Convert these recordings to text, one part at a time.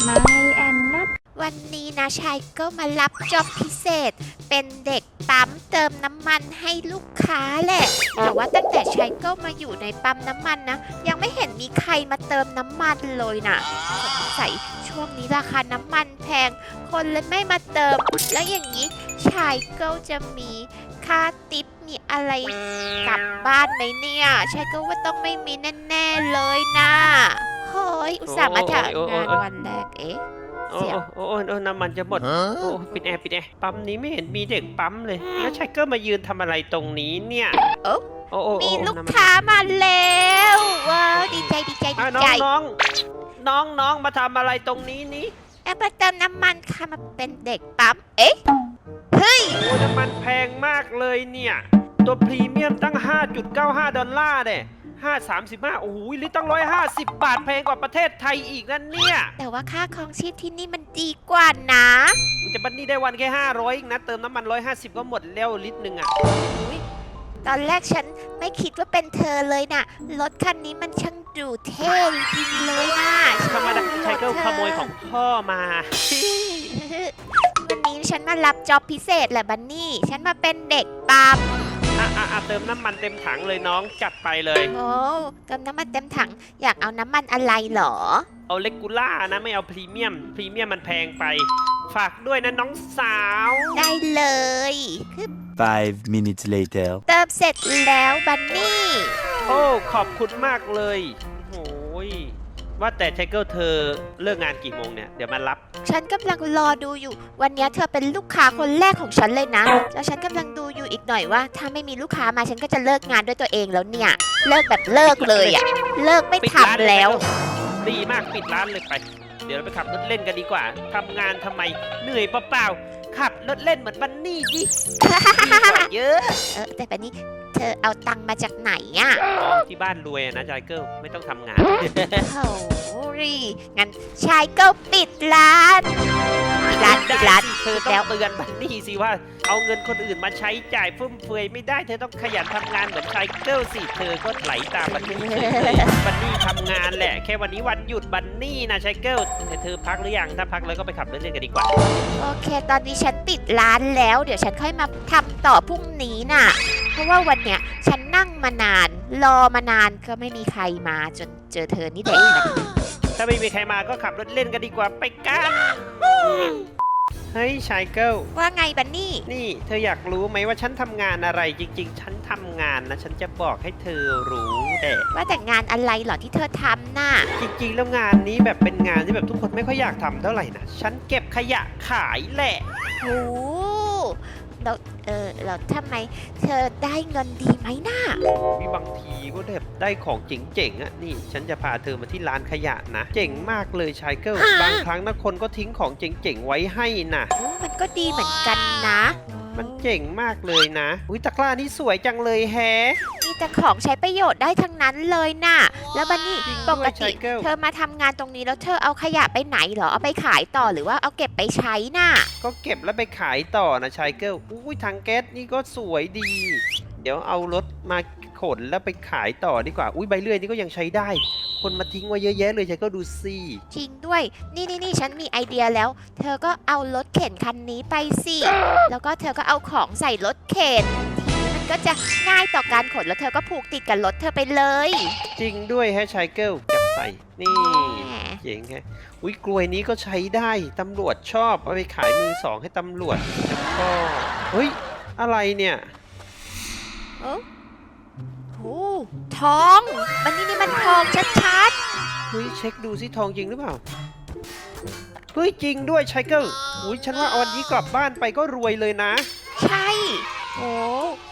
ไม่แอนนัทวันนี้นะชายก็มารับจอบพิเศษ เป็นเด็กปั๊มเติมน้ำมันให้ลูกค้าแหละ แต่ว่าตั้งแต่ชายก็มาอยู่ในปั๊มน้ำมันนะ ยังไม่เห็นมีใครมาเติมน้ำมันเลยนะสงสัยช่วงนี้ราคาน้ำมันแพง คนเลยไม่มาเติม แล้วอย่างนี้ชายก็จะมีค่าติปมีอะไรกลับบ้านไหมเนี่ยชายก็ว่าต้องไม่มีแน่ ๆเลยนะ ยอุตส่าห์มาถ่ายงานวันแรกเอ๊ะโอ้เสียโอ้โอ้โอ้น้ำมันจะหมด โอ้ปิดแอร์ปิดแอร์ ปั๊มนี้ไม่เห็นมีเด็กปั๊มเลย แล้วชายเกอร์มายืนทำอะไรตรงนี้เนี่ยเอ้าโอ้โอ้โอ้มีลูกน้ำมันค้ามาแล้วว้าวดีใจดีใจดีอะน้อใจงน้องน้องน้องมาทำอะไรตรงนี้นี้แอปเปิลเติมน้ำมันค่ะมาเป็นเด็กปั๊ม เอ๊ะ เฮ้ยโอ้น้ำมันแพงมากเลยเนี่ย ตัวพรีเมียมตั้ง 5.95 ดอลลาร์เนี่ย 5.35 โอ้โหลิตรตั้ง 150 บาทแพงกว่าประเทศไทยอีกนั่นเนี่ยแต่ว่าค่าครองชีพที่นี่มันดีกว่านะมึงจะบันนี่ได้วันแค่ 500เองนะ เติมน้ำมัน 150 ก็หมดแล้วลิตรหนึ่งอะอุ๊ยตอนแรกฉันไม่คิดว่าเป็นเธอเลยน่ะ รถคันนี้มันช่างดูเท่จริงๆเลยนะธรรมดาชายเกอร์ขโมยของพ่อมา วันนี้ฉันมารับจ็อบพิเศษแหละบันนี่ ฉันมาเป็นเด็กปั๊ม อะอะอะเติมน้ำมันเต็มถังเลยน้องจัดไปเลย โอ้เติมน้ำมันเต็มถัง อยากเอาน้ำมันอะไรเหรอ เอาเลกูล่านะไม่เอาพรีเมียม พรีเมียมมันแพงไป ฝากด้วยนะน้องสาว ได้เลยคือ Five minutes later. เติมเสร็จแล้วบันนี่ โอ้ ขอบคุณมากเลยโอ้ย ว่าแต่ไชเกิลเธอเลิกงานกี่โมงเนี่ย เดี๋ยวมารับ ฉันกำลังรอดูอยู่ วันนี้เธอเป็นลูกค้าคนแรกของฉันเลยนะ แล้วฉันกำลังดูอยู่อีกหน่อยว่า ถ้าไม่มีลูกค้ามาฉันก็จะเลิกงานด้วยตัวเองแล้วเนี่ย เลิกแบบเลิกเลยอะเลิกไม่ปิดร้านทำแล้ว เยดีมากปิดร้านเลยไป เดี๋ยวเราไปขับรถเล่นกันดีกว่าทำงานทำไมเหนื่อยเปล่าๆขับรถเล่นเหมือนบันนี่ดิ ดีกว่าเยอะ เออแต่แบบนี้ เธอเอาตังค์มาจากไหนอะอ๋อที่บ้านรวยอะนะไชเกิลไม่ต้องทำงาน โอ้ยงั้นชายก็ปิดร้านปิดร้านปิดร้าน เธอต้องเตือนบันนี่สิว่า เอาเงินคนอื่นมาใช้จ่ายฟุ่มเฟือยไม่ได้ เธอต้องขยันทำงานเหมือนไชเกิลสิ เธอก็ไหลตามบันนี่เฉยเลยบันนี่ทำงานแหละ แค่วันนี้วันหยุดบันนี่นะไชเกิลแต่เธอพักหรือยัง ถ้าพักแล้วก็ไปขับรถเล่นกันดีกว่า โอเค ตอนนี้ฉันปิดร้านแล้ว เดี๋ยวฉันค่อยมาทำต่อพรุ่งนี้น่ะ เพราะว่าวันเนี้ยฉันนั่งมานาน รอมานานก็ไม่มีใครมาจนเจอเธอนี่แหละถ้าไม่มีใครมาก็ขับรถเล่นกันดีกว่าไปกันเฮ้ยไชเกิลว่าไงบันนี่ นี่ เธออยากรู้ไหมว่าฉันทำงานอะไรจริง ๆ ฉันทำงานนะ ฉันจะบอกให้เธอรู้แต่ว่าแต่งานอะไรเหรอที่เธอทำน่ะ จริง ๆ แล้วงานนี้แบบเป็นงานที่แบบทุกคนไม่ค่อยอยากทำเท่าไหร่นะ ฉันเก็บขยะขายแหละโอ้ แล้วเออแล้วทำไมเธอได้เงินดีไหมน่ะมีบางทีก็แบบได้ของเจ๋งๆอะนี่ ฉันจะพาเธอมาที่ร้านขยะนะ เจ๋งมากเลยชายเกิลบางครั้งนะคนก็ทิ้งของเจ๋งๆไว้ให้นะโอ้มันก็ดีเหมือนกันนะ มันเจ๋งมากเลยนะ อุ้ยตะกร้านี่สวยจังเลยแฮะมี แต่ของใช้ประโยชน์ได้ทั้งนั้นเลยน่ะ แล้วบันนี่จริงปด้กวยติชายเกิลเธอมาทำงานตรงนี้แล้วเธอเอาขยะไปไหนเหรอ เอาไปขายต่อหรือว่าเอาเก็บไปใช้น่ะ ก็เก็บแล้วไปขายต่อนะชายเกิลอุ้ยทางแก๊สนี่ก็สวยดี เดี๋ยวเอารถมาขนแล้วไปขายต่อดีกว่า อุ้ยใบเลื่อยนี่ก็ยังใช้ได้ คนมาทิ้งไว้เยอะแยะเลยชายเกิลดูสิจริงด้วย นี่นี่นี่ฉันมีไอเดียแล้ว เธอก็เอารถเข็นคันนี้ไปสิ แล้วก็เธอก็เอาของใส่รถเข็นทีนี้ มันก็จะง่ายต่อการขนแล้วเธอก็ผูกติดกับรถเธอไปเลยจริงด้วยแฮะชายเกิลจับใส่ นี่แหมเจ๋งแฮะอุ้ยกลวยนี้ก็ใช้ได้ตำรวจชอบเอาไปขายมือสองให้ตำรวจก็เฮ้ย อะไรเนี่ย โอ้โหทอง มันนี่นี่มันทองชัดเฮ้ยเช็คดูสิทองจริงหรือเปล่า เฮ้ยจริงด้วยชายเกิลอุ้ยฉันว่าเอาวันนี้กลับบ้านไปก็รวยเลยนะๆใช่ โอ้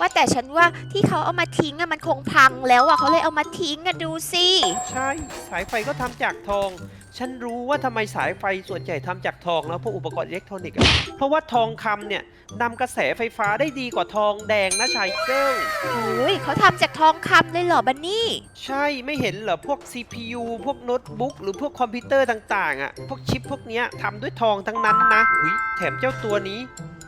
ว่าแต่ฉันว่าที่เขาเอามาทิ้งอะมันคงพังแล้วอะเขาเลยเอามาทิ้งอะดูสิใช่ สายไฟก็ทำจากทอง ฉันรู้ว่าทำไมสายไฟส่วนใหญ่ทำจากทองแล้วพวกอุปกรณ์อิเล็กทรอนิกส์อะเพราะว่าทองคำเนี่ยนำกระแสไฟฟ้าได้ดีกว่าทองแดงนะชายเกิลโอ้ยเขาทำจากทองคำเลยเหรอบันนี่ ใช่ไม่เห็นเหรอพวก CPU พวกโน้ตบุ๊กหรือพวกคอมพิวเตอร์ต่างๆอะพวกชิปพวกเนี้ยทำด้วยทองทั้งนั้นนะหุยแถมเจ้าตัวนี้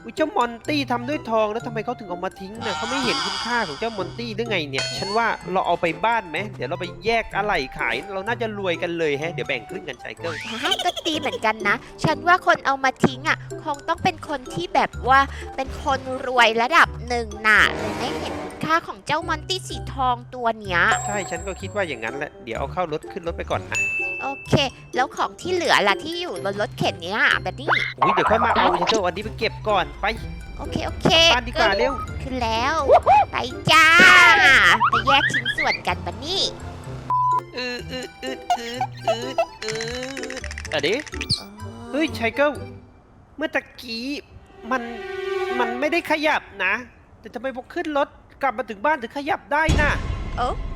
อุ๊ยเจ้ามอนตี้ทำด้วยทองแล้วทำไมเขาถึงเอามาทิ้งเนี่ยเขาไม่เห็นคุณค่าของเจ้ามอนตี้หรือไงเนี่ย ฉันว่าเราเอาไปบ้านไหมเดี๋ยวเราไปแยกอะไรขาย เราน่าจะรวยกันเลยแฮะ เดี๋ยวแบ่งครึ่งกันไชเกิลให้ก็ตีเหมือนกันนะ ฉันว่าคนเอามาทิ้งอะ คงต้องเป็นคนที่แบบว่าเป็นคนรวยระดับหนึ่งน่ะเลยไม่เห็นคุณค่าของเจ้ามอนตี้สีทองตัวเนี้ย ใช่ ฉันก็คิดว่าอย่างนั้นแหละ เดี๋ยวเอาเข้ารถขึ้นรถไปก่อนนะ โอเค แล้วของที่เหลือล่ะที่อยู่บนรถเข็นเนี้ยแบบนี้ อุ้ยเดี๋ยวค่อยมาเอาไชเกิลอันนี้ไปเก็บก่อนไปโอเค โอเคบ้านดีกว่าเร็วขึ้นแล้ว ไปจ้าไปแยกชิ้นส่วนกันบันนี่อืดอืดอืดอืดอืดอืดอะเดี๋ยวเฮ้ยไชเกิลเมื่อตะกี้มันมันไม่ได้ขยับนะ แต่ทำไมพอขึ้นรถกลับมาถึงบ้านถึงขยับได้น่ะหนึ่งมัน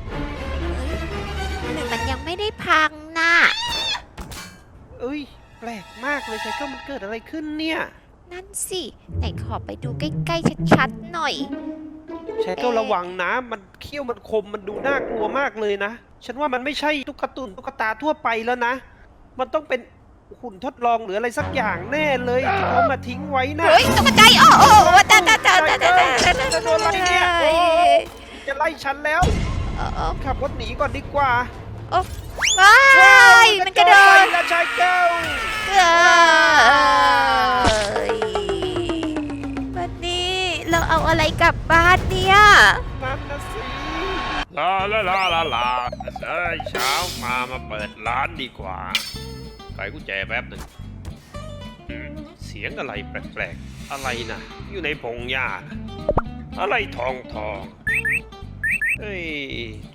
ยัง ไม่ได้พังน่ะ เอ้ย แปลกมากเลยไชเกิลมันเกิดอะไรขึ้นเนี่ยนั่นสิ ไหนขอไปดูใกล้ๆชัดๆหน่อยไชเกิลระวังนะ มันเขี้ยวมันคมมันดูน่ากลัวมากเลยนะ ฉันว่ามันไม่ใช่ตุ๊กตาตุนตุ๊กตาทั่วไปแล้วนะ มันต้องเป็นหุ่นทดลองหรืออะไรสักอย่างแน่เลยที่เขามาทิ้งไว้นะเฮ้ยตกใจโอ้โอ้ตาตาตาตาตาตาจะโดนอะไรเนี่ยโอ้จะไล่ฉันแล้วขับรถหนีก่อนดีกว่า ว้ายมันกระโดดไปนะชายเก้าเอ้ยวันนี้เราเอาอะไรกลับบ้านเนี่ยนั่นนะสิลาลาลาลาลาเอ้ยเช้ามามาเปิดร้านดีกว่าไขกุญแจแป๊บหนึ่งอืมเสียงอะไรแปลกๆ อะไรนะอยู่ในพงหญ้านะอะไรทองทองเฮ้ย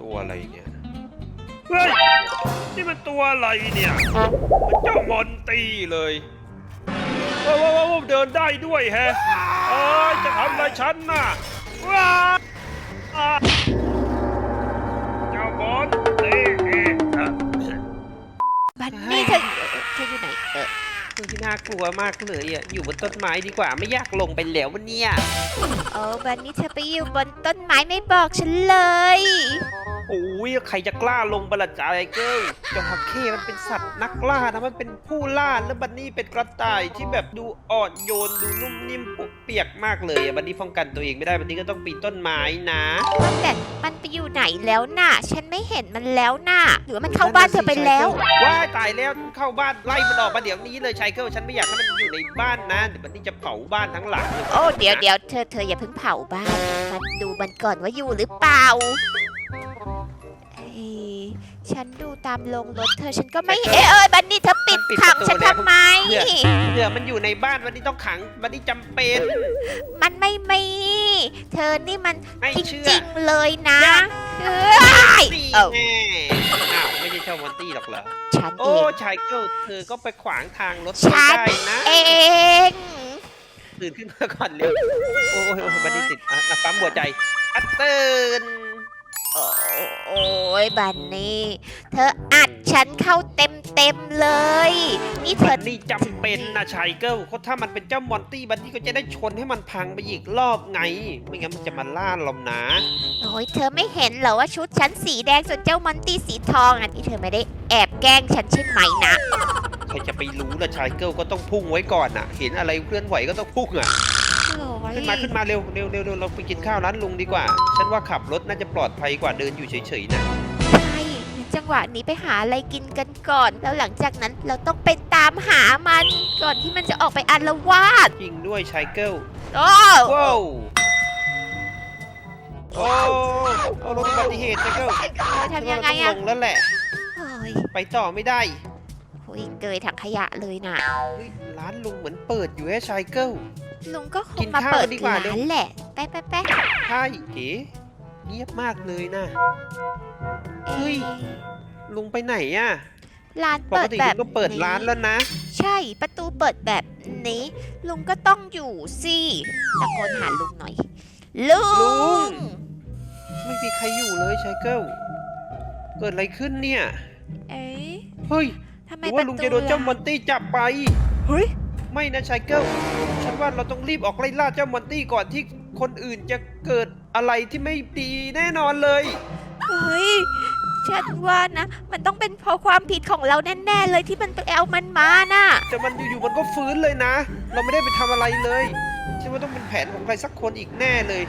ตัวอะไรเนี่ย เฮ้ย นี่มันตัวอะไรเนี่ยมันเจ้ามอนตีเลยว้าวว้าวว้าวเดินได้ด้วยแฮะเอ้ยจะทำอะไรฉันน่ะว้าอ่าเจ้าบอสเอ๊ะเอ๊ะอะบันนี่เธอเธออยู่ไหนเออคือที่น่ากลัวมากเลยอะ อยู่บนต้นไม้ดีกว่าไม่อยากลงไปแล้ววันเนี่ยโอ้บันนี่เธอไปอยู่บนต้นไม้ไม่บอกฉันเลย โอ้ยใครจะกล้าลงบลาจายเกิลเจ้าฮักเข้มันเป็นสัตว์นักล่านะมันเป็นผู้ล่าแล้วบันนี่เป็นกระต่ายที่แบบดูอ่อนโยนดูนุ่มนิ่มปุกเปียกมากเลยอะบันนี่ป้องกันตัวเองไม่ได้บันนี่ก็ต้องปีนต้นไม้นะว่าแต่มันไปอยู่ไหนแล้วน่ะ ฉันไม่เห็นมันแล้วน่ะ หรือว่ามันเข้าบ้านเธอไปแล้ว ว้ายตายแล้วเข้าบ้านไล่มันออกมาเดี๋ยวนี้เลยชายเกิลฉันไม่อยากให้มันอยู่ในบ้านนะเดี๋ยวบันนี่จะเผาบ้านทั้งหลังเลยโอ้เดี๋ยวเดี๋ยวเธอเธออย่าเพิ่งเผาบ้าน มันดูมันก่อนว่าอยู่หรือเปล่า เอ้ยฉันดูตามลงรถเธอฉันก็ไม่เอยเอยบันนี่เธอปิดขังฉันทำไม เผื่อมันอยู่ในบ้านวันนี้ต้องขังวันนี้จำเป็น มันไม่มี เธอนี่มันไม่จเชื่อ ริงๆเลยนะเอ้ยนี่เอ้าแน่อ้าวไม่ใช่เจ้ามอนตี้หรอกเหรอ ฉันเอโอ้ง ชายเกิลเธอก็ไปขวางทางรถฉัไม่นได้นะเองตื่นขึ้นมาก่อนเร็ว โอ้ยบันนี้ติดอะอะปั๊มหัวใจอัดตื่นโอ้ โอ้ยบันนี่เธออัดฉันเข้าเต็มเต็มๆเลย นี่เธบัอนนี่จำเป็นนะชายเกิลเพราะถ้ามันเป็นเจ้ามอนตี้บันนี่ก็จะได้ชนให้มันพังไปอีกรอบไง ไม่งั้นมันจะมาล่าเรานะโอ้ยเธอไม่เห็นเหรอว่าชุดฉันสีแดงส่วนเจ้ามันตี้สีทองอะที่เธอไม่ได้แอบแกล้งฉันใช่ไหมนะ ใครจะไปรู้ล่ะชายเกิลก็ต้องพุ่งไว้ก่อนอะ เห็นอะไรเคลื่อนไหวก็ต้องพุ่งอะ โอ้ยขึ้นมาขึ้นมาเร็วเร็วเร็วเร็วเราไปกินข้าวร้านลุงดีกว่า ฉันว่าขับรถน่าจะปลอดภัยกว่าเดินอยู่เฉยๆนะ ใช่จังหวะนี้ไปหาอะไรกินกันก่อน แล้วหลังจากนั้นเราต้องไปตามหามัน ก่อนที่มันจะออกไปอาละวาดจริงด้วยชายเกิลโอ้ว้าวโอ้เอารถอุบัติเหตุชายเกิลทำยังไงต้อะลงแล้วแหละ โอ้ยไปต่อไม่ได้โอ้ยเกยถังขยะเลยน่ะเฮ้ยร้านลุงเหมือนเปิดอยู่แฮะชายเกิล ลุงก็คกิงนมาข้าวเปิดกันดีกว่าร้าเร็วนแหละไปไปไปใช่เก๋เงียบมากเลยนะเฮ้ยลุงไปไหนอะร้านปเปิกดติแบลุบงก็เปิดร้านแล้วนะ ใช่ประตูเปิดแบบนี้ ลุงก็ต้องอยู่สิตะโกนหาลุงหน่อย ลุลุงงไม่มีใครอยู่เลยชายเกิลเกิดอะไรขึ้นเนี่ย เอ๊ะเฮ้ยทำหไมรือปว่าระลุงตูจะโดนเจ้ามอนตี้จับไป เฮ้ย ไม่นะชายเกิลฉันว่าเราต้องรีบออกไล่ล่าเจ้ามอนตี้ก่อนที่คนอื่นจะเกิดอะไรที่ไม่ดีแน่นอนเลย เฮ้ย ฉันว่านะ มันต้องเป็นเพราะความผิดของเราแน่ๆเลยที่มันไปเอามันมาน่ะ แต่มันอยู่ๆมันก็ฟื้นเลยนะ เราไม่ได้ไปทำอะไรเลยฉันว่าต้องเป็นแผนของใครสักคนอีกแน่เลย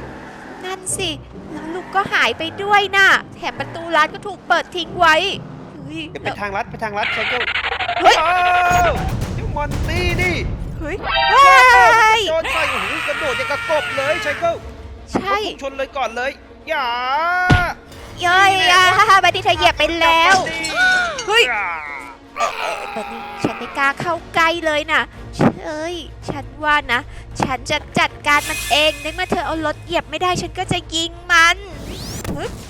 นั่นสิ แล้วลูกก็หายไปด้วยน่ะ แถมประตูร้านก็ถูกเปิดทิ้งไว้ เฮ้ย เดี๋ยวไปทางลัดไปทางลัดไชเกิลเฮ้ย อ้าวเจ้า มันนี่นี่เฮ้ยเฮ้ยโจนใส่โอ้โหกระโดดอย่างกระกบเลยไชเกิลใช่ชนเลยก่อนเลยอย่าเย้ยอะบันนี่เธอเหยียบไปแล้วเฮ้ยอ่าบันนี่ฉันไม่กล้าเข้าใกล้เลยนะเอ้ยฉันว่านะ ฉันจะจัดการมันเองในเมื่อเธอเอารถเหยียบไม่ได้ฉันก็จะยิงมัน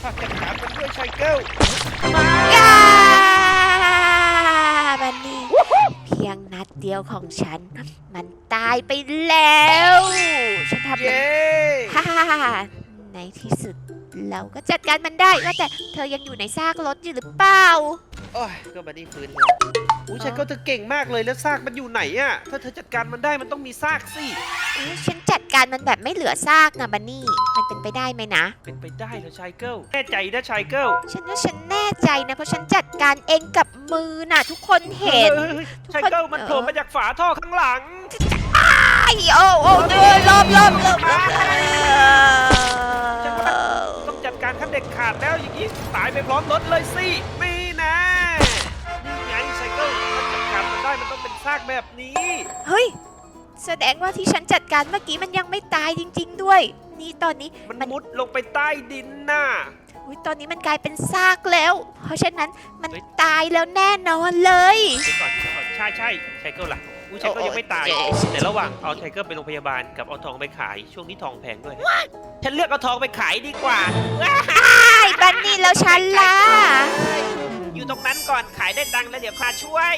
ฝากจัดการมันด้วยไชเกิลย่าบันนี่เพียงนัดเดียวของฉัน มันตายไปแล้ว ฉันทำมันเย้ฮ่าฮ่าฮ่าในที่สุดเราก็จัดการมันได้ว่าแต่เธอยังอยู่ในซากรถอยู่หรือเปล่า โอ้ย ก็บันนี่ฟื้นแล้ว อู้ไชเกิลเธอเก่งมากเลยแล้วซากมันอยู่ไหนอะถ้าเธอจัดการมันได้มันต้องมีซากสิเอ้ยฉันจัดการมันแบบไม่เหลือซากนะบันนี่ มันเป็นไปได้ไหมนะ เป็นไปได้เหรอไชเกิลแน่ใจนะไชเกิลฉันว่าฉันแน่ใจนะ เพราะฉันจัดการเองกับมือน่ะ ทุกคนเห็น ฮ้ยไชเกิลมันโผล่มาจากฝาท่อข้างหลัง ไอ้โอ้โอ้เดินลบลบลบฉันว่าต้องจัดการขั้นเด็ดขาดแล้วอย่างนี้ตายไปพร้อมรถเลยสิ นี่นะนี่ มันได้มันต้องเป็นซากแบบนี้ เฮ้ย แสดงว่าที่ฉันจัดการเมื่อกี้มันยังไม่ตายจริง ๆ ด้วย นี่ตอนนี้มันมันมุดลงไปใต้ดินน่ะอุ๊ยตอนนี้มันกลายเป็นซากแล้ว เพราะฉะนั้นมันเฮ้ย ตายแล้วแน่นอนเลย เดี๋ยวก่อนเดี๋ยวก่อนใช่ใช่ไชเกิลล่ะอู้ไชเกิลโอ้ยังไม่ตายโอ้ แต่ระหว่างเอาไชเกิลไปโรงพยาบาลกับเอาทองไปขายช่วงนี้ทองแพงด้วย ฉันเลือกเอาทองไปขายดีกว่าไอ้บันนี่แล้วฉันล่ะ อยู่ตรงนั้นก่อนขายได้ดังแล้วเดี๋ยวข้าช่วย